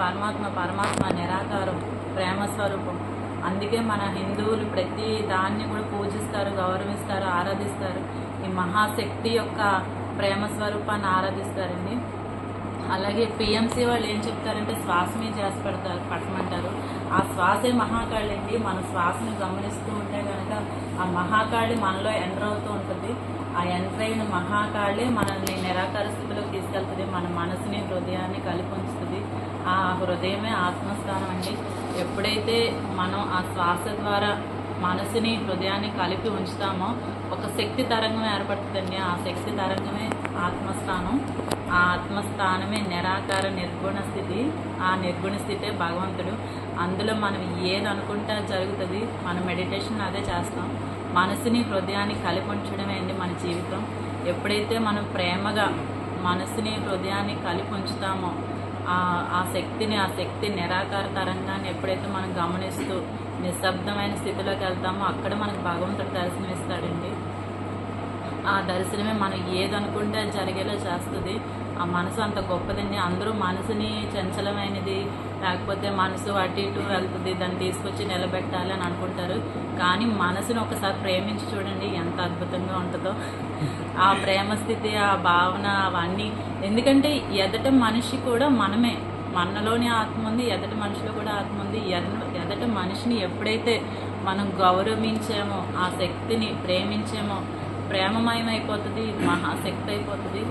పరమాత్మ పరమాత్మ నిరాకారం ప్రేమ స్వరూపం. అందుకే మన హిందువులు ప్రతి దాన్ని కూడా పూజిస్తారు గౌరవిస్తారు ఆరాధిస్తారు. ఈ మహాశక్తి యొక్క ప్రేమ స్వరూపాన్ని ఆరాధిస్తారండి. అలాగే పిఎంసి వాళ్ళు ఏం చెప్తారంటే శ్వాసమే చేసి పెడతారు పట్టమంటారు. ఆ శ్వాసే మహాకాళి అండి మన శ్వాసను గమనిస్తూ ఉంటే కనుక ఆ మహాకాళి మనలో ఎంటర్ అవుతూ ఉంటుంది. ఆ ఎంటర్ అయిన మహాకాళి మనల్ని నిరాకార స్థితిలోకి తీసుకెళ్తుంది. మన మనసుని హృదయాన్ని కలిపి ఉంచుతుంది. ఆ హృదయమే ఆత్మస్థానం అండి. ఎప్పుడైతే మనం ఆ శ్వాస ద్వారా మనసుని హృదయాన్ని కలిపి ఉంచుతామో ఒక శక్తి తరంగం ఏర్పడుతుందండి. ఆ శక్తి తరంగమే ఆత్మస్థానం. ఆ ఆత్మస్థానమే నిరాకార నిర్గుణ స్థితి. ఆ నిర్గుణ స్థితే భగవంతుడు. అందులో మనం ఏది అనుకుంటే జరుగుతుంది. మన మెడిటేషన్ అదే చేస్తాం. మనసుని హృదయాన్ని కలిపి ఉంచడమే అండి మన జీవితం. ఎప్పుడైతే మనం ప్రేమగా మనసుని హృదయాన్ని కలిపి ఉంచుతామో ఆ శక్తిని ఆ శక్తి నిరాకార తరంగాన్ని ఎప్పుడైతే మనం గమనిస్తూ నిశ్శబ్దమైన స్థితిలోకి వెళ్తామో అక్కడ మనకు భగవంతుడు దర్శనమిస్తాడండి. ఆ దర్శనమే మనం ఏదనుకుంటే అది జరిగేలా చేస్తుంది. ఆ మనసు అంత గొప్పదండి. అందరూ మనసుని చంచలమైనది లేకపోతే మనసు అటు ఇటు వెళ్తుంది దాన్ని తీసుకొచ్చి నిలబెట్టాలి అని అనుకుంటారు. కానీ మనసుని ఒకసారి ప్రేమించి చూడండి ఎంత అద్భుతంగా ఉంటుందో. ఆ ప్రేమ స్థితి ఆ భావన అవన్నీ. ఎందుకంటే ఎదట మనిషి కూడా మనమే. మనలోని ఆత్మ ఉంది ఎదట మనిషిలో కూడా ఆత్మ ఉంది. ఎద- ఎదట మనిషిని ఎప్పుడైతే మనం గౌరవించామో ఆ శక్తిని ప్రేమించామో ప్రేమమయం అయిపోతుంది మహాశక్తి అయిపోతుంది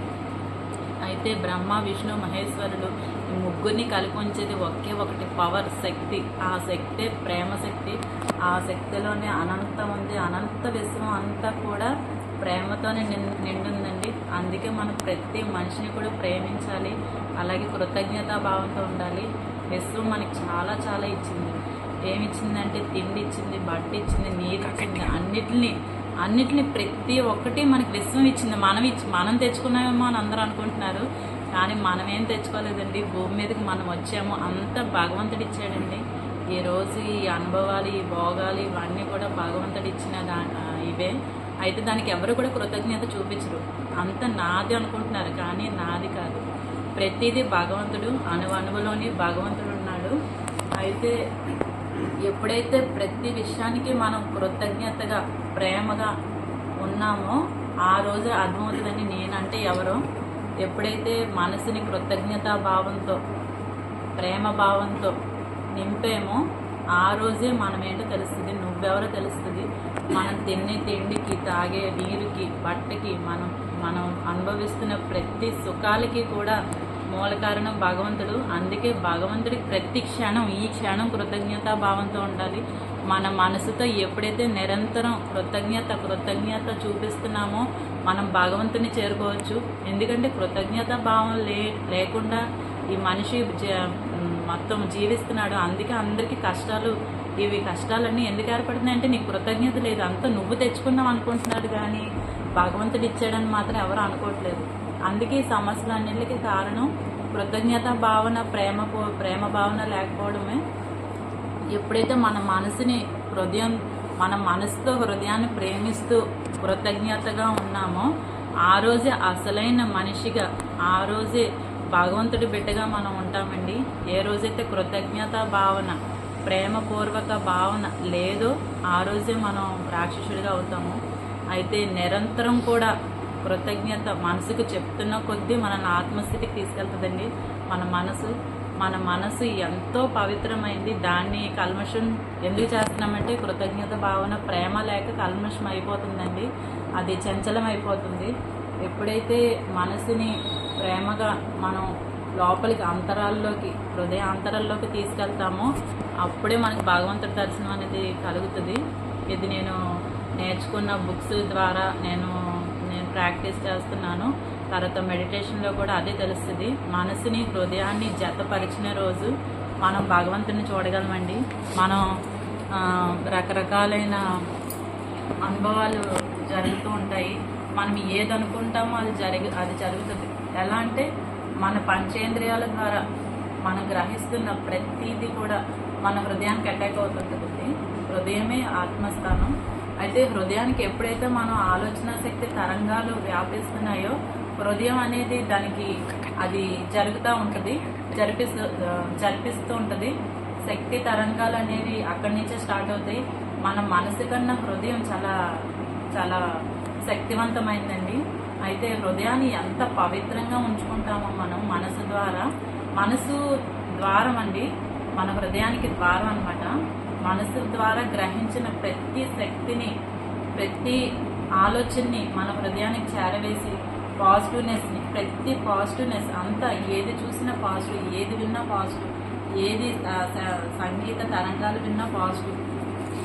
అయితే బ్రహ్మ విష్ణు మహేశ్వరుడు ఈ ముగ్గురిని కలిపి ఉంచేది ఒకే ఒకటి పవర్ శక్తి. ఆ శక్తే ప్రేమ శక్తి. ఆ శక్తిలోనే అనంతం ఉంది. అనంత విశ్వం అంతా కూడా ప్రేమతోనే నిం నిండుందండి. అందుకే మనం ప్రతి మనిషిని కూడా ప్రేమించాలి. అలాగే కృతజ్ఞతా భావంతో ఉండాలి. విశ్వం మనకి చాలా చాలా ఇచ్చింది. ఏమి ఇచ్చిందంటే తిండి ఇచ్చింది బట్ట ఇచ్చింది నీరు ఇచ్చింది అన్నిటిని అన్నిటిని ప్రతి ఒక్కటి మనకి విశ్వం ఇచ్చింది. మనం ఇచ్చి మనం తెచ్చుకున్నామేమో అని అందరూ అనుకుంటున్నారు. కానీ మనం ఏం తెచ్చుకోలేదండి. భూమి మీదకి మనం వచ్చాము. అంత భగవంతుడు ఇచ్చాడండి. ఈ రోజు ఈ అనుభవాలు ఈ భోగాలు ఇవన్నీ కూడా భగవంతుడు ఇచ్చిన దా ఇవే. అయితే దానికి ఎవరు కూడా కృతజ్ఞత చూపించరు. అంత నాది అనుకుంటున్నారు. కానీ నాది కాదు. ప్రతిదీ భగవంతుడు అణువణువులోని భగవంతుడు ఉన్నాడు. అయితే ఎప్పుడైతే ప్రతి విషయానికి మనం కృతజ్ఞతగా ప్రేమగా ఉన్నామో ఆ రోజు అర్థమవుతుందని నేనంటే ఎవరో. ఎప్పుడైతే మనసుని కృతజ్ఞతా భావంతో ప్రేమ భావంతో నింపేమో ఆ రోజే మనం ఏంటో తెలుస్తుంది నువ్వెవరో తెలుస్తుంది. మనం తినే తిండికి తాగే నీరుకి బట్టకి మనం మనం అనుభవిస్తున్న ప్రతి సుఖాలకి కూడా మూల కారణం భగవంతుడు. అందుకే భగవంతుడికి ప్రతి క్షణం ఈ క్షణం కృతజ్ఞతా భావంతో ఉండాలి. మన మనసుతో ఎప్పుడైతే నిరంతరం కృతజ్ఞత కృతజ్ఞత చూపిస్తున్నామో మనం భగవంతుని చేరుకోవచ్చు. ఎందుకంటే కృతజ్ఞత భావం లే లేకుండా ఈ మనిషి జ- మొత్తం జీవిస్తున్నాడు. అందుకే అందరికీ కష్టాలు ఇవి కష్టాలన్నీ ఎందుకు ఏర్పడుతున్నాయంటే నీకు కృతజ్ఞత లేదు. అంతా నువ్వు తెచ్చుకున్నావు అనుకుంటున్నాడు కానీ భగవంతుడు ఇచ్చాడని మాత్రం ఎవరు అనుకోవట్లేదు. అందుకే ఈ అన్నింటికి కారణం కృతజ్ఞత భావన ప్రేమ ప్రేమ భావన లేకపోవడమే. ఎప్పుడైతే మన మనసుని హృదయం మన మనసుతో హృదయాన్ని ప్రేమిస్తూ కృతజ్ఞతగా ఉన్నామో ఆ రోజే అసలైన మనిషిగా ఆ రోజే భగవంతుడి బిడ్డగా మనం ఉంటామండి. ఏ రోజైతే కృతజ్ఞత భావన ప్రేమపూర్వక భావన లేదో ఆ రోజే మనం రాక్షసుడిగా అవుతాము. అయితే నిరంతరం కూడా కృతజ్ఞత మనసుకు చెప్తున్న కొద్దీ మనల్ని ఆత్మస్థితికి తీసుకెళ్తుందండి. మన మనసు మన మనసు ఎంతో పవిత్రమైంది. దాన్ని కల్మషం ఎందుకు చేస్తున్నామంటే కృతజ్ఞత భావన ప్రేమ లేక కల్మషం అయిపోతుందండి. అది చంచలం అయిపోతుంది. ఎప్పుడైతే మనసుని ప్రేమగా మనం లోపలికి అంతరాల్లోకి హృదయ అంతరాల్లోకి తీసుకెళ్తామో అప్పుడే మనకు భగవంతుడి దర్శనం అనేది కలుగుతుంది. ఇది నేను నేర్చుకున్న బుక్స్ ద్వారా నేను నేను ప్రాక్టీస్ చేస్తున్నాను. తర్వాత మెడిటేషన్లో కూడా అదే తెలుస్తుంది. మనసుని హృదయాన్ని జతపరిచిన రోజు మనం భగవంతుని చూడగలమండి. మనం రకరకాలైన అనుభవాలు జరుగుతూ ఉంటాయి. మనం ఏది అనుకుంటామో అది జరిగి అది జరుగుతుంది. ఎలా అంటే మన పంచేంద్రియాల ద్వారా మనం గ్రహిస్తున్న ప్రతిదీ కూడా మన హృదయానికి అటాక్ అవుతుంటుంది హృదయమే ఆత్మస్థానం. అయితే హృదయానికి ఎప్పుడైతే మనం ఆలోచన శక్తి తరంగాలు వ్యాపిస్తున్నాయో హృదయం అనేది దానికి అది జరుగుతూ ఉంటుంది జరిపిస్తూ జరిపిస్తూ ఉంటుంది. శక్తి తరంగాలు అనేవి అక్కడి నుంచే స్టార్ట్ అవుతాయి. మన మనసు కన్నా హృదయం చాలా చాలా శక్తివంతమైందండి. అయితే హృదయాన్ని ఎంత పవిత్రంగా ఉంచుకుంటామో మనం మనసు ద్వారా. మనసు ద్వారం అండి మన హృదయానికి ద్వారం అనమాట మనసు ద్వారా గ్రహించిన ప్రతి శక్తిని ప్రతి ఆలోచనని మన హృదయానికి చేరవేసి పాజిటివ్నెస్ని ప్రతి పాజిటివ్నెస్ అంతా ఏది చూసినా పాజిటివ్ ఏది విన్నా పాజిటివ్ ఏది సంగీత తరంగాలు విన్నా పాజిటివ్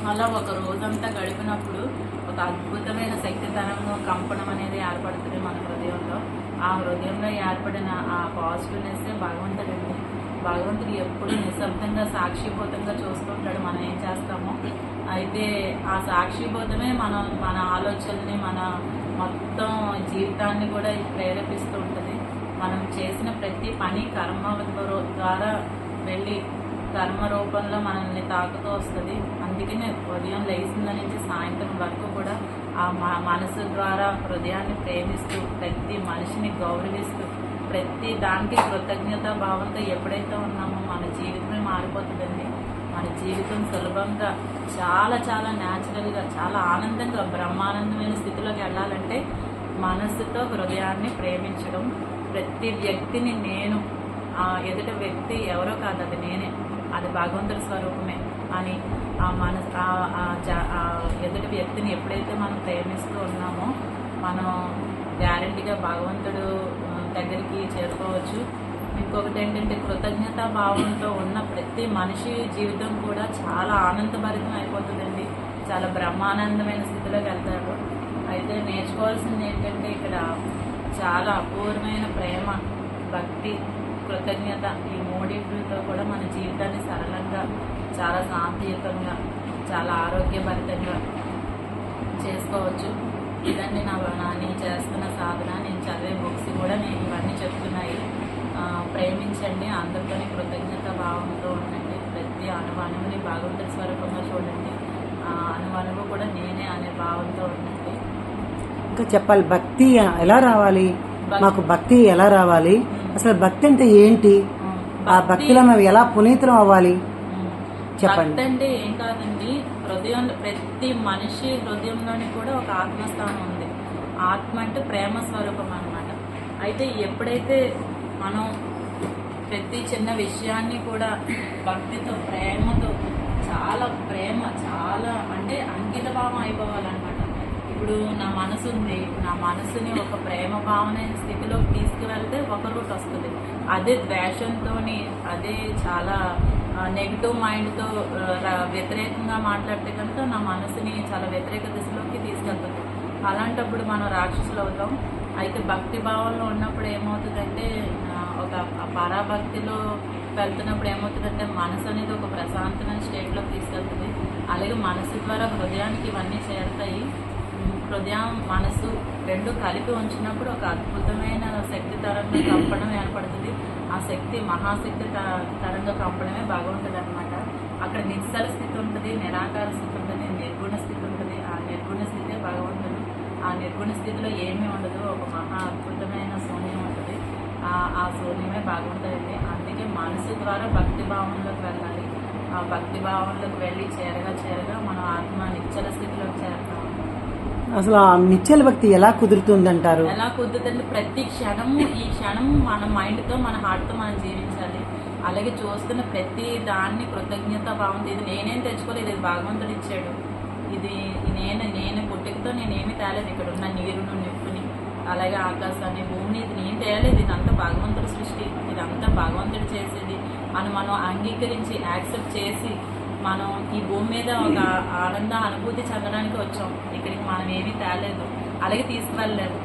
అలా ఒక రోజంతా గడిపినప్పుడు ఒక అద్భుతమైన శక్తి తరంగం కంపనం అనేది ఏర్పడుతుంది మన హృదయంలో. ఆ హృదయంలో ఏర్పడిన ఆ పాజిటివ్నెస్ భగవంతుడండి భగవంతుడు ఎప్పుడు నిశ్శబ్దంగా సాక్షిభూతంగా చూస్తుంటాడు మనం ఏం చేస్తామో అయితే ఆ సాక్షిభూతమే మన మన ఆలోచనని మన మొత్తం జీవితాన్ని కూడా ప్రేరేపిస్తూ ఉంటుంది. మనం చేసిన ప్రతి పని కర్మ ద్వారా వెళ్ళి కర్మ రూపంలో మనల్ని తాకుతూ వస్తుంది. అందుకనే ఉదయం లేచిన నుంచి సాయంత్రం వరకు కూడా ఆ మ- మనసు ద్వారా హృదయాన్ని ప్రేమిస్తూ ప్రతి మనిషిని గౌరవిస్తూ ప్రతి దానికి కృతజ్ఞత భావంతో ఎప్పుడైతే ఉన్నామో మన జీవితమే మారిపోతుందండి. మన జీవితం సులభంగా చాలా చాలా న్యాచురల్గా చాలా ఆనందంగా బ్రహ్మానందమైన స్థితిలోకి వెళ్ళాలంటే మనసుతో హృదయాన్ని ప్రేమించడం. ప్రతి వ్యక్తిని నేను ఆ వ్యక్తి ఎవరో కాదు అది నేనే. అది భగవంతుడి స్వరూపమే అని ఆ మనసు ఎదుటి వ్యక్తిని ఎప్పుడైతే మనం ప్రేమిస్తూ ఉన్నామో మనం గ్యారంటీగా భగవంతుడు దగ్గరికి చేరుకోవచ్చు. ఇంకొకటి ఏంటంటే కృతజ్ఞతా భావంతో ఉన్న ప్రతి మనిషి జీవితం కూడా చాలా ఆనందభరితం అయిపోతుందండి. చాలా బ్రహ్మానందమైన స్థితిలోకి వెళ్తారు. అయితే నేర్చుకోవాల్సింది ఏంటంటే ఇక్కడ చాలా అపూర్వమైన ప్రేమ భక్తి కృతజ్ఞత ఈ మూడింటితో కూడా మన జీవితాన్ని సరళంగా చాలా శాంతియుతంగా చాలా ఆరోగ్యభరితంగా చేసుకోవచ్చు. ఇదండి నా నా నేను చేస్తున్న సాధన. నేను చదివే బుక్స్ కూడా నేను ఇవన్నీ చెప్తాను ప్రేమించండి. అందరితోని కృతజ్ఞత భావంతో ఉండండి. ప్రతి అణువణువుని భగవంతుడి స్వరూపంగా చూడండి. ఆ, అణువణువు కూడా నేనే అనే భావంతో ఉండండి. ఇంకా చెప్పాలి భక్తి ఎలా రావాలి? మాకు భక్తి ఎలా రావాలి? అసలు భక్తి అంటే ఏంటి? ఆ భక్తిలో మేము ఎలా పునీతులం అవ్వాలి? చెప్పండి. అంటే ఏం కాదండి. హృదయంలో ప్రతి మనిషి హృదయంలోని కూడా ఒక ఆత్మస్థానం ఉంది. ఆత్మ అంటే ప్రేమ స్వరూపం అన్నమాట. అయితే ఎప్పుడైతే మనం ప్రతి చిన్న విషయాన్ని కూడా భక్తితో ప్రేమతో చాలా ప్రేమ చాలా అంటే అంకిత భావం అయిపోవాలన్నమాట. ఇప్పుడు నా మనసు ఉంది నా మనసుని ఒక ప్రేమ భావన స్థితిలోకి తీసుకువెళ్తే ఒక రూట్ వస్తుంది. అదే ద్వేషంతో అదే చాలా నెగిటివ్ మైండ్తో వ్యతిరేకంగా మాట్లాడితే కనుక నా మనసుని చాలా వ్యతిరేక దిశలోకి తీసుకెళ్తుంది. అలాంటప్పుడు మనం రాక్షసులు అవుతాం. అయితే భక్తి భావంలో ఉన్నప్పుడు ఏమవుతుందంటే ఒక పరాభక్తిలో వెళ్తున్నప్పుడు ఏమవుతుందంటే మనసు అనేది ఒక ప్రశాంతమైన స్టేట్లోకి తీసుకెళ్తుంది. అలాగే మనసు ద్వారా హృదయానికి ఇవన్నీ చేరుతాయి. హృదయం మనసు రెండు కలిపి ఉంచినప్పుడు ఒక అద్భుతమైన శక్తి తరంగం కంపడం ఏర్పడుతుంది. ఆ శక్తి మహాశక్తి త- తరంగ కంపడమే బాగుంటుంది అనమాట అక్కడ నిశ్చల స్థితి ఉంటుంది నిరాకార స్థితి ఉంటుంది నిర్గుణ స్థితి ఉంటుంది. ఆ నిర్గుణ స్థితే బాగుంటుంది ఆ నిర్గుణ స్థితిలో ఏమీ ఉండదు. ఒక మహా ఆ శూన్యమే భగవంతుడండి అందుకే మనసు ద్వారా భక్తి భావంలోకి వెళ్ళాలి. ఆ భక్తి భావంలోకి వెళ్ళి చేరగా చేరగా మనం ఆత్మ నిశ్చల స్థితిలోకి చేరుతాం. అసలు ఆ నిశ్చల భక్తి ఎలా కుదురుతుందంటారు? ఎలా కుదురుతుంది ప్రతి క్షణము ఈ క్షణం మన మైండ్తో మన హార్ట్తో మనం జీవించాలి. అలాగే చూస్తున్న ప్రతి దాన్ని కృతజ్ఞత భావంతో ఇది నేనేం తెచ్చుకోలేదు ఇది భగవంతుడు ఇచ్చాడు. ఇది నేను నేను పుట్టుకతో నేనేమి తేలేదు ఇక్కడ ఉన్న నీరును నిప్పుని అలాగే ఆకాశాన్ని భూమిని ఇది నేను తేలేదు. ఇదంతా భగవంతుడి సృష్టి. ఇదంతా భగవంతుడు చేసేది. అని మనం అంగీకరించి యాక్సెప్ట్ చేసి మనం ఈ భూమి మీద ఒక ఆనంద అనుభూతి చెందడానికి వచ్చాం. ఇక్కడికి మనం ఏమీ తేలేదు. అలాగే తీసుకువెళ్ళలేదు.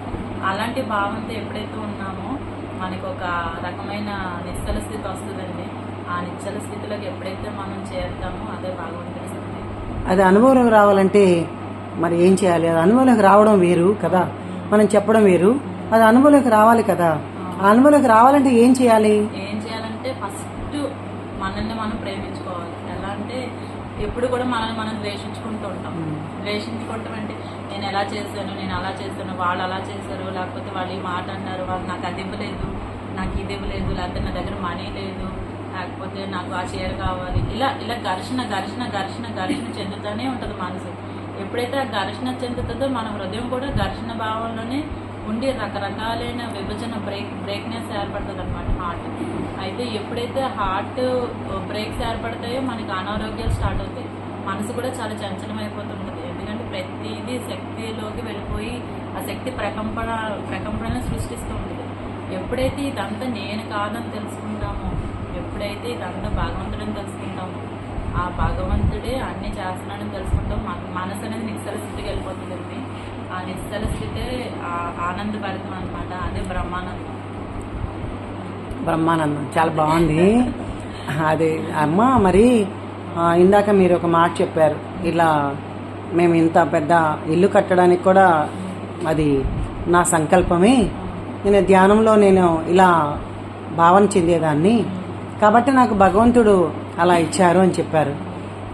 అలాంటి భావంతో ఎప్పుడైతే ఉన్నామో మనకు ఒక రకమైన నిశ్చల స్థితి వస్తుందండి. ఆ నిశ్చల స్థితిలోకి ఎప్పుడైతే మనం చేరుతామో అదే భగవంతుడి స్థితి అది అనుభవంలోకి రావాలంటే మరి ఏం చేయాలి? అది అనుభవంలోకి రావడం వేరు కదా. మనం చెప్పడం వేరు. అది అనుభవంలోకి రావాలి కదా. ఆ. అనుభవంలోకి రావాలంటే ఏం చేయాలి? ఏం చేయాలంటే ఫస్ట్ మనల్ని మనం ప్రేమించుకోవాలి. ఎలా అంటే ఎప్పుడు కూడా మనల్ని మనం ద్వేషించుకుంటూ ఉంటాం. ద్వేషించుకుంటాం అంటే నేను ఎలా చేశాను నేను అలా చేశాను వాళ్ళు అలా చేశారు లేకపోతే వాళ్ళు ఈ మాట అన్నారు వాళ్ళు నాకు అది ఇవ్వలేదు నాకు ఇది ఇవ్వలేదు లేకపోతే నా దగ్గర మనీ లేదు లేకపోతే నాకు ఆ చీర కావాలి. ఇలా ఇలా ఘర్షణ ఘర్షణ ఘర్షణ ఘర్షణ చెందుతూనే ఉంటుంది మనసు. ఎప్పుడైతే ఆ ఘర్షణ చెందుతుందో మన హృదయం కూడా ఘర్షణ భావంలోనే ఉండి రకరకాలైన విభజన బ్రేక్ బ్రేక్నెస్ ఏర్పడుతుంది అనమాట హార్ట్ అయితే ఎప్పుడైతే హార్ట్ బ్రేక్స్ uh, ఏర్పడతాయో మనకి అనారోగ్యాలు స్టార్ట్ అవుతాయి. మనసు కూడా చాలా చంచలమైపోతుంటుంది. ఎందుకంటే ప్రతిదీ శక్తిలోకి వెళ్ళిపోయి ఆ శక్తి ప్రకంపన ప్రకంపనను సృష్టిస్తూ ఉంటుంది. ఎప్పుడైతే ఇదంతా నేను కాదని తెలుసుకుంటామో ఎప్పుడైతే ఇదంతా భగవంతుడని తెలుసుకుంటామో ఆ భగవంతుడే అన్ని చేస్తున్నాడని తెలుసుకుంటాం. మనసు అనేది నిశ్చల స్థితికి వెళ్ళిపోతుంది ఆ నిశ్చల స్థితే ఆనందభరితం అనమాట అదే బ్రహ్మానందం. బ్రహ్మానందం. చాలా బాగుంది. అది అమ్మ మరి ఇందాక మీరు ఒక మాట చెప్పారు. ఇలా మేము ఇంత పెద్ద ఇల్లు కట్టడానికి కూడా అది నా సంకల్పమే. నేను ధ్యానంలో నేను ఇలా భావన చెందేదాన్ని. కాబట్టి నాకు భగవంతుడు అలా ఇచ్చారు అని చెప్పారు.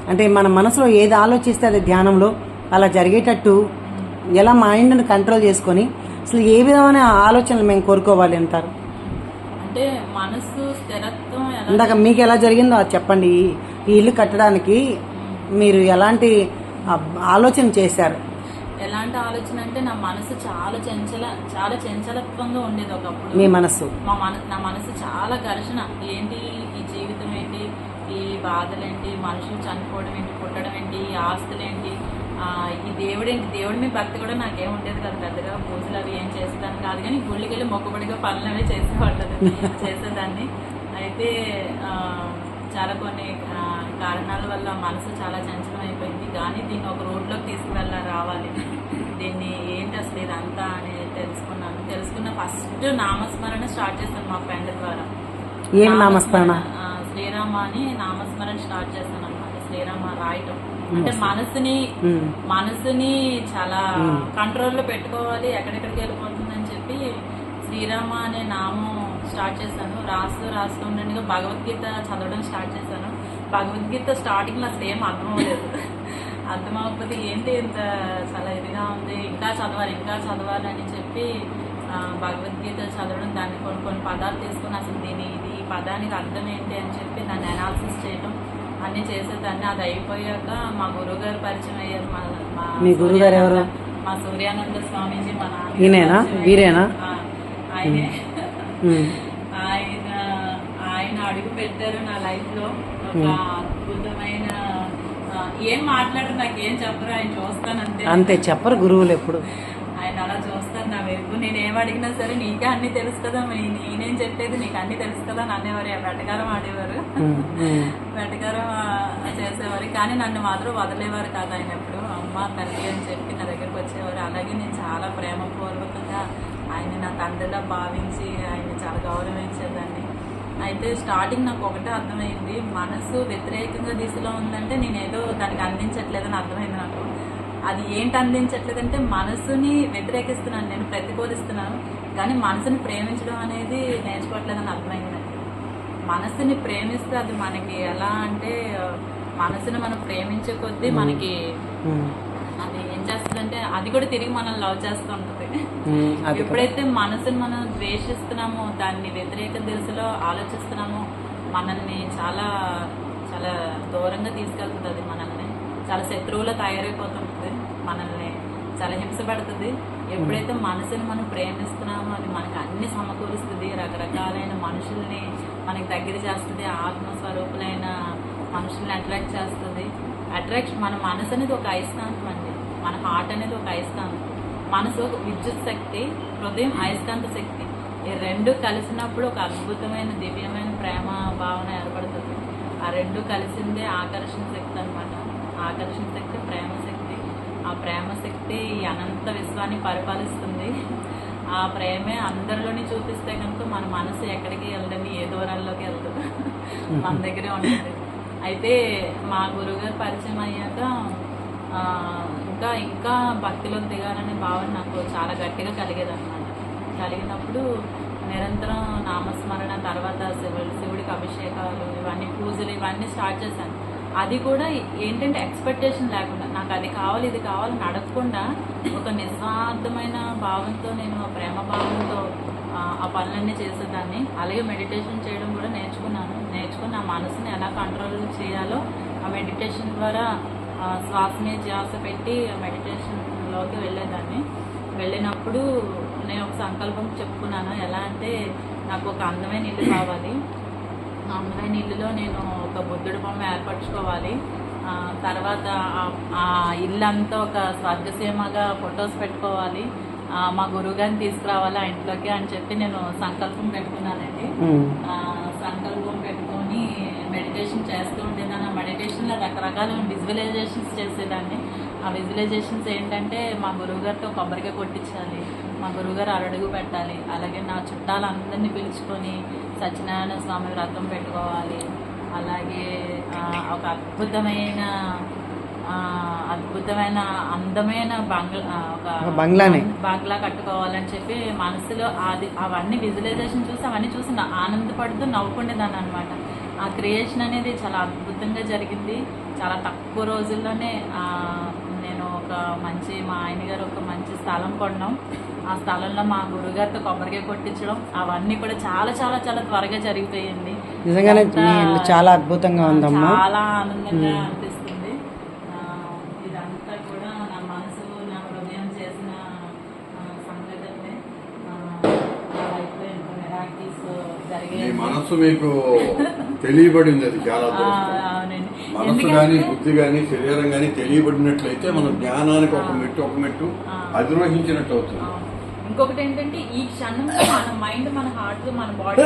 అంటే మన మనసులో ఏది ఆలోచిస్తే అది ధ్యానంలో అలా జరిగేటట్టు ఎలా మైండ్ని కంట్రోల్ చేసుకొని అసలు ఏ విధమైన ఆలోచనలు మేము కోరుకోవాలి అంటారు? అంటే మనసు స్థిరత్వం ఎలా ఇందాక మీకు ఎలా జరిగిందో అది చెప్పండి. ఈ- ఇల్లు కట్టడానికి మీరు ఎలాంటి ఆలోచన చేశారు? ఎలాంటి ఆలోచన అంటే నా మనసు చాలా చంచల చాలా చంచలత్వంగా ఉండేది ఒకప్పుడు. మీ మనస్సు మా మన నా మనసు చాలా ఘర్షణ. ఏంటి ఈ జీవితం ఏంటి ఈ బాధలేంటి మనుషులు చనిపోవడం ఏంటి పుట్టడం ఏంటి ఈ ఆస్తులు ఏంటి ఆ, ఈ దేవుడు దేవుడి మీద భక్తి కూడా నాకేం ఉండేది కదా. పెద్దగా పూజలు అవి ఏం చేసేదాన్ని కాదు కానీ గుళ్ళకి వెళ్ళి మొక్కుబడిగా పనులు అవి చేసేవాళ్ళది చేసేదాన్ని. అయితే ఆ, చాలా కొన్ని కారణాల వల్ల మనసు చాలా చంచలం అయిపోయింది. కానీ దీన్ని ఒక రోడ్లోకి తీసుకువెళ్ళ రావాలి. దీన్ని ఏంటి అసలు ఇదంతా అని తెలుసుకున్నాను. తెలుసుకున్న ఫస్ట్ నామస్మరణ స్టార్ట్ చేశాను మా ఫ్రెండ్ ద్వారా. ఏం నామస్మరణ? శ్రీరామ అని నామస్మరణ స్టార్ట్ చేశాను అనమాట శ్రీరామ రాయటం. అంటే మనసుని మనసుని చాలా కంట్రోల్లో పెట్టుకోవాలి ఎక్కడెక్కడికి వెళ్ళిపోతుందని చెప్పి శ్రీరామ అనే నామం స్టార్ట్ చేశాను. రాస్తూ రాస్తూ ఉండగా భగవద్గీత చదవడం స్టార్ట్ చేశాను. భగవద్గీత స్టార్టింగ్లో అసలు ఏం అర్థం అవ్వలేదు అర్థం అవ్వకపోతే ఏంటి ఇంత చాలా ఇదిగా ఉంది ఇంకా చదవాలి ఇంకా చదవాలి అని చెప్పి భగవద్గీత చదవడం దాన్ని కొన్ని కొన్ని పదాలు తీసుకొని అసలు దీని ఇది పదానికి అర్థం ఏంటి అని చెప్పి దాన్ని అనాలిసిస్ చేయడం అన్నీ చేసేదాన్ని. అది అయిపోయాక మా గురువుగారు పరిచయం అయ్యారు. మా మా గురువుగారు ఎవరు? మా సూర్యానంద స్వామీజీ మా ఈయనేనా? వీరేనా? ఆయనే. ఆయన ఆయన అడుగు పెట్టారు నా లైఫ్లో. ఒక అద్భుతమైన ఏం మాట్లాడరు నాకు ఏం చెప్పరు ఆయన చూస్తాను అంతే అంతే చెప్పరు గురువులు ఎప్పుడు ఆయన అలా చూస్తారు నా వైపు నేను ఏం అడిగినా సరే నీకే అన్ని తెలుసు కదా నేనేం చెప్పేది నీకు అన్ని తెలుసు కదా అని అనేవారు వెటకారం ఆడేవారు. వెటకారం చేసేవారు. కానీ నన్ను మాత్రం వదిలేవారు కాదు ఆయన ఎప్పుడు. అమ్మ తల్లి అని చెప్పి నా దగ్గరకు వచ్చేవారు. అలాగే నేను చాలా ప్రేమపూర్వకంగా ఆయన నా తండ్రిలా భావించి ఆయన్ని చాలా గౌరవించేదాన్ని. అయితే స్టార్టింగ్ నాకు ఒకటే అర్థమైంది. మనసు వ్యతిరేకంగా దిశలో ఉందంటే నేను ఏదో దానికి అందించట్లేదని అర్థమైంది నాకు. అది ఏంటి అందించట్లేదంటే మనసుని వ్యతిరేకిస్తున్నాను నేను ప్రతికూలిస్తున్నాను కానీ మనసుని ప్రేమించడం అనేది నేర్చుకోవట్లేదని అర్థమైంది మనసుని ప్రేమిస్తే అది మనకి ఎలా అంటే మనసుని మనం ప్రేమించే కొద్దీ మనకి అది ఏం చేస్తుందంటే అది కూడా తిరిగి మనల్ని లవ్ చేస్తూ ఉంటుంది. ఎప్పుడైతే మనసుని మనం ద్వేషిస్తున్నామో దాన్ని వ్యతిరేక దిశలో ఆలోచిస్తున్నామో మనల్ని చాలా చాలా దూరంగా తీసుకెళ్తుంది అది మనల్ని. చాలా శత్రువులా తయారైపోతుంటుంది. మనల్ని చాలా హింస పెడుతుంది. ఎప్పుడైతే మనసుని మనం ప్రేమిస్తున్నామో అది మనకి అన్ని సమకూరుస్తుంది. రకరకాలైన మనుషుల్ని మనకి దగ్గర చేస్తుంది. ఆత్మస్వరూపులైన మనుషుల్ని అట్రాక్ట్ చేస్తుంది. అట్రాక్షన్ మన మనసు అనేది ఒక అయస్కాంతం అండి. మన హార్ట్ అనేది ఒక అయస్కాంతం. మనసు ఒక విద్యుత్ శక్తి హృదయం అయస్కాంత శక్తి. ఈ రెండు కలిసినప్పుడు ఒక అద్భుతమైన దివ్యమైన ప్రేమ భావన ఏర్పడుతుంది. ఆ రెండు కలిసిందే ఆకర్షణ శక్తి అనమాట ఆకర్షణ శక్తి ప్రేమ శక్తి ఆ ప్రేమ శక్తి ఈ అనంత విశ్వాన్ని పరిపాలిస్తుంది. ఆ ప్రేమే అందరిలోని చూపిస్తే కనుక మన మనసు ఎక్కడికి వెళ్ళదని ఏ దూరాల్లోకి వెళ్తుంది మన దగ్గరే ఉంటుంది అయితే మా గురువుగారు పరిచయం అయ్యాక ఇంకా ఇంకా భక్తిలోకి దిగాలనే భావన నాకు చాలా గట్టిగా కలిగేది అనమాట కలిగినప్పుడు నిరంతరం నామస్మరణ తర్వాత శివుడు శివుడికి అభిషేకాలు ఇవన్నీ పూజలు ఇవన్నీ స్టార్ట్ చేశాను. అది కూడా ఏంటంటే ఎక్స్పెక్టేషన్ లేకుండా నాకు అది కావాలి ఇది కావాలని అడగకుండా ఒక నిస్వార్థమైన భావంతో నేను ఆ ప్రేమ భావంతో ఆ, పనులన్నీ చేసేదాన్ని. అలాగే మెడిటేషన్ చేయడం కూడా నేర్చుకున్నాను. నేర్చుకుని నా మనసుని ఎలా కంట్రోల్ చేయాలో ఆ మెడిటేషన్ ద్వారా శ్వాస శ్వాసని ధ్యాస పెట్టి ఆ మెడిటేషన్లోకి వెళ్ళేదాన్ని. వెళ్ళినప్పుడు నేను ఒక సంకల్పం చెప్పుకున్నాను. ఎలా అంటే నాకు ఒక అందమైన ఇల్లు కావాలి. అందమైన ఇల్లులో నేను ఒక బుద్ధుడి బొమ్మ ఏర్పరచుకోవాలి. తర్వాత ఆ- ఇల్లంతా ఒక స్వర్గసీమగా ఫొటోస్ పెట్టుకోవాలి. మా గురువుగారిని తీసుకురావాలి ఆ ఇంట్లోకి అని చెప్పి నేను సంకల్పం పెట్టుకున్నానండి. సంకల్పం పెట్టుకొని మెడిటేషన్ చేస్తూ ఉండేదాన్ని. ఆ మెడిటేషన్లో రకరకాల విజువలైజేషన్స్ చేసేదాన్ని. ఆ విజువలైజేషన్స్ ఏంటంటే మా గురువుగారితో కొబ్బరికాయ కొట్టించాలి. మా గురువుగారు అరడుగు పెట్టాలి. అలాగే నా చుట్టాలందరినీ పిలుచుకొని సత్యనారాయణ స్వామి వ్రతం పెట్టుకోవాలి. అలాగే ఒక అద్భుతమైన అద్భుతమైన అందమైన బంగ్లా ఒక బంగ్లానే. బంగ్లా కట్టుకోవాలని చెప్పి మనసులో అది అవన్నీ విజువలైజేషన్ చూసి అవన్నీ చూసి ఆనందపడుతూ నవ్వుకునేదాన్ని అనమాట ఆ క్రియేషన్ అనేది చాలా అద్భుతంగా జరిగింది. చాలా తక్కువ రోజుల్లోనే నేను ఒక మంచి మా ఆయన గారు ఒక మంచి స్థలం కొన్నాం. ఆ స్థలంలో మా గురుగారితో కొబ్బరికాయ కొట్టించడం అవన్నీ కూడా చాలా చాలా చాలా త్వరగా జరిగిపోయింది నిజంగానే చాలా అద్భుతంగా ఉందమ్మా. చాలా ఆనందంగా అనిపిస్తుంది. ఆ, ఇదంతా కూడా నా మనసు నా హృదయం చేసిన ఆ, సంగతులే ఆ, నా లైఫ్లో ఎంతో మిరాకిల్స్ మీ జరిగాయి మనస్సు మీకు తెలియబడింది అది చాలా ఆ, అదృష్టం. అవునండి. మనస్సు కానీ బుద్ధి కానీ శరీరం కానీ తెలియబడినట్లయితే మన జ్ఞానానికి ఒక మెట్టు ఒక మెట్టు. అధిరోహించినట్టు అవుతుంది. ఇంకొకటి ఏంటంటే ఈ క్షణంలో మన మైండ్ మన హార్ట్ మన బాడీ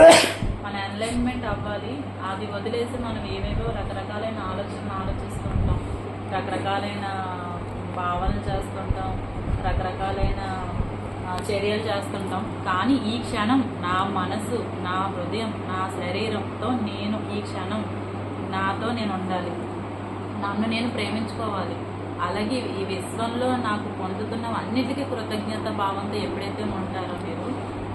మన ఎన్లైన్మెంట్ అవ్వాలి. అది వదిలేసి మనం ఏవేవో రకరకాలైన ఆలోచనలు ఆలోచిస్తుంటాం రకరకాలైన భావనలు చేస్తుంటాం రకరకాలైన చర్యలు చేస్తుంటాం కానీ ఈ క్షణం నా మనసు నా హృదయం నా శరీరంతో నేను ఈ క్షణం నాతో నేను ఉండాలి. నన్ను నేను ప్రేమించుకోవాలి. అలాగే ఈ విశ్వంలో నాకు పొందుతున్న అన్నిటికీ కృతజ్ఞత భావంతో ఎప్పుడైతే ఉంటారో మీరు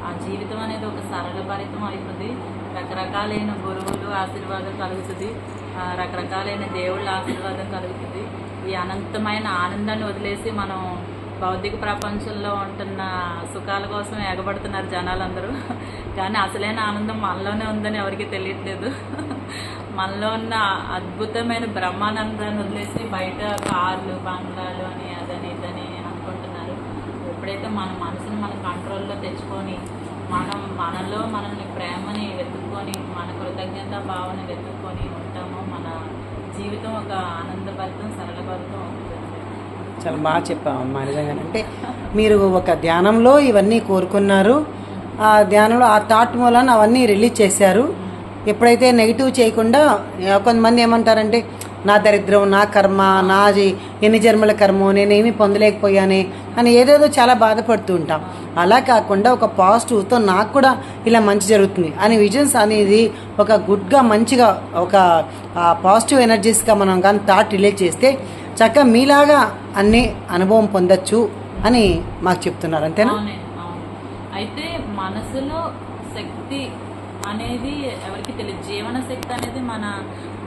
ఆ జీవితం అనేది ఒక సరళభరితం అవుతుంది. రకరకాలైన గురువులు ఆశీర్వాదం కలుగుతుంది. రకరకాలైన దేవుళ్ళ ఆశీర్వాదం కలుగుతుంది. ఈ అనంతమైన ఆనందాన్ని వదిలేసి మనం భౌతిక ప్రపంచంలో ఉంటున్న సుఖాల కోసం ఎగబడుతున్నారు జనాలందరూ. కానీ అసలైన ఆనందం మనలోనే ఉందని ఎవరికీ తెలియట్లేదు. మనలో ఉన్న అద్భుతమైన బ్రహ్మానందాన్ని వదిలేసి బయట కార్లు బంగ్లాలు అని అదని ఇదని అనుకుంటున్నారు. ఎప్పుడైతే మన మనసుని మన కంట్రోల్లో తెచ్చుకొని మనం మనలో మనల్ని ప్రేమని వెతుక్కొని మన కృతజ్ఞత భావన వెతుక్కొని ఉంటామో మన జీవితం ఒక ఆనందభరితం సరళభరితం అవుతుంది. చాలా బాగా చెప్పామమ్మా నిజంగానే. అంటే మీరు ఒక ధ్యానంలో ఇవన్నీ కోరుకున్నారు. ఆ ధ్యానంలో ఆ థాట్ మూలన అవన్నీ రిలీజ్ చేశారు. ఎప్పుడైతే నెగిటివ్ చేయకుండా కొంతమంది ఏమంటారంటే నా దరిద్రం నా కర్మ నాది ఎన్ని జన్మల కర్మ నేనేమి పొందలేకపోయానే అని ఏదేదో చాలా బాధపడుతూ ఉంటాం. అలా కాకుండా ఒక పాజిటివ్తో నాకు కూడా ఇలా మంచి జరుగుతుంది. అని విజన్స్ అనేది ఒక గుడ్గా మంచిగా ఒక పాజిటివ్ ఎనర్జీస్గా మనం కానీ థాట్ రిలేట్ చేస్తే చక్కగా మీలాగా అన్ని అనుభవం పొందొచ్చు అని మాకు చెప్తున్నారు. అంతేనా? అయితే మనసులో శక్తి అనేది ఎవరికి తెలియదు జీవన శక్తి అనేది మన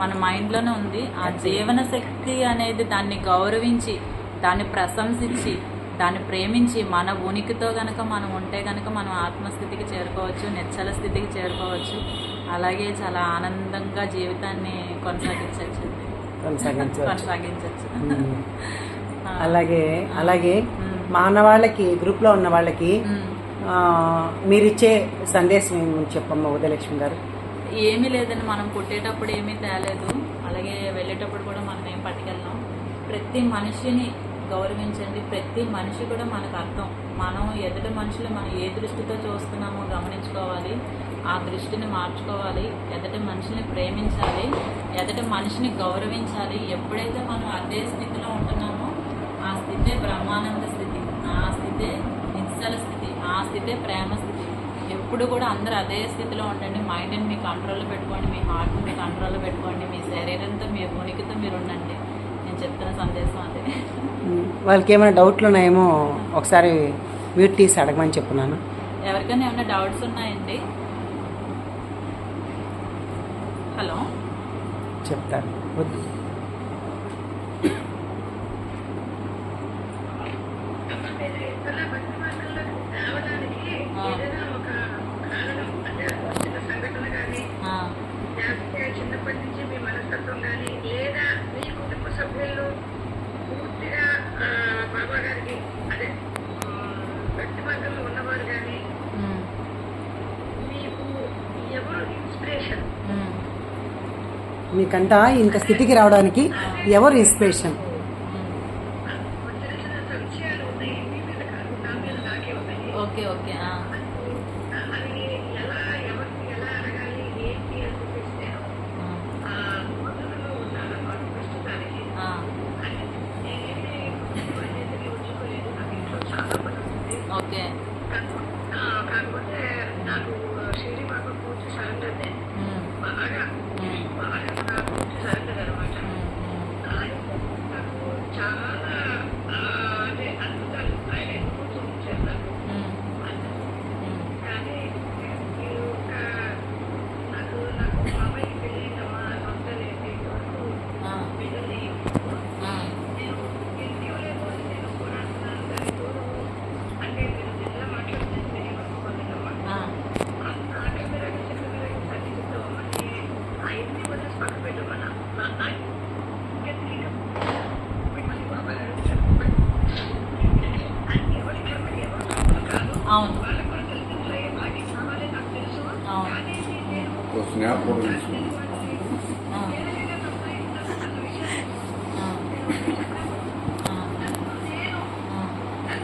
మన మైండ్లోనే ఉంది. ఆ జీవన శక్తి అనేది దాన్ని గౌరవించి దాన్ని ప్రశంసించి దాన్ని ప్రేమించి మన ఉనికితో గనక మనం ఉంటే గనక మనం ఆత్మస్థితికి చేరుకోవచ్చు నిశ్చల స్థితికి చేరుకోవచ్చు. అలాగే చాలా ఆనందంగా జీవితాన్ని కొనసాగించవచ్చు. కొనసాగించవచ్చు. అలాగే అలాగే మానవాళ్ళకి గ్రూప్లో ఉన్న వాళ్ళకి మీరిచ్చే సందేశం ఏమి చెప్పమ్మా ఉదయలక్ష్మి గారు? ఏమీ లేదని మనం పుట్టేటప్పుడు ఏమీ తేలేదు. అలాగే వెళ్ళేటప్పుడు కూడా మనం ఏం పట్టుకెళ్ళాం. ప్రతి మనిషిని గౌరవించండి. ప్రతి మనిషి కూడా మనకు అర్థం. మనం ఎదుటి మనుషులు మనం ఏ దృష్టితో చూస్తున్నామో గమనించుకోవాలి. ఆ దృష్టిని మార్చుకోవాలి. ఎదుటి మనిషిని ప్రేమించాలి. ఎదుటి మనిషిని గౌరవించాలి. ఎప్పుడైతే మనం అదే స్థితిలో ఉంటున్నామో ఆ స్థితే బ్రహ్మానంద స్థితి. ఆ స్థితే ఆ స్థితే ప్రేమ స్థితి. ఎప్పుడు కూడా అందరూ అదే స్థితిలో ఉండండి. మైండ్ని మీ కంట్రోల్లో పెట్టుకోండి. మీ హార్ట్ని మీ కంట్రోల్లో పెట్టుకోండి. మీ శరీరంతో మీ ఉనికితో మీరు ఉండండి. నేను చెప్తున్న సందేశం అదే. వాళ్ళకి ఏమైనా డౌట్లు ఉన్నాయేమో ఒకసారి మ్యూట్ తీసి అడగమని చెప్పున్నాను. ఎవరికైనా ఏమైనా డౌట్స్ ఉన్నాయండి? హలో? చెప్తారు వద్దు. మీకంట ఇంత స్థితికి రావడానికి ఎవరు ఇన్స్పిరేషన్?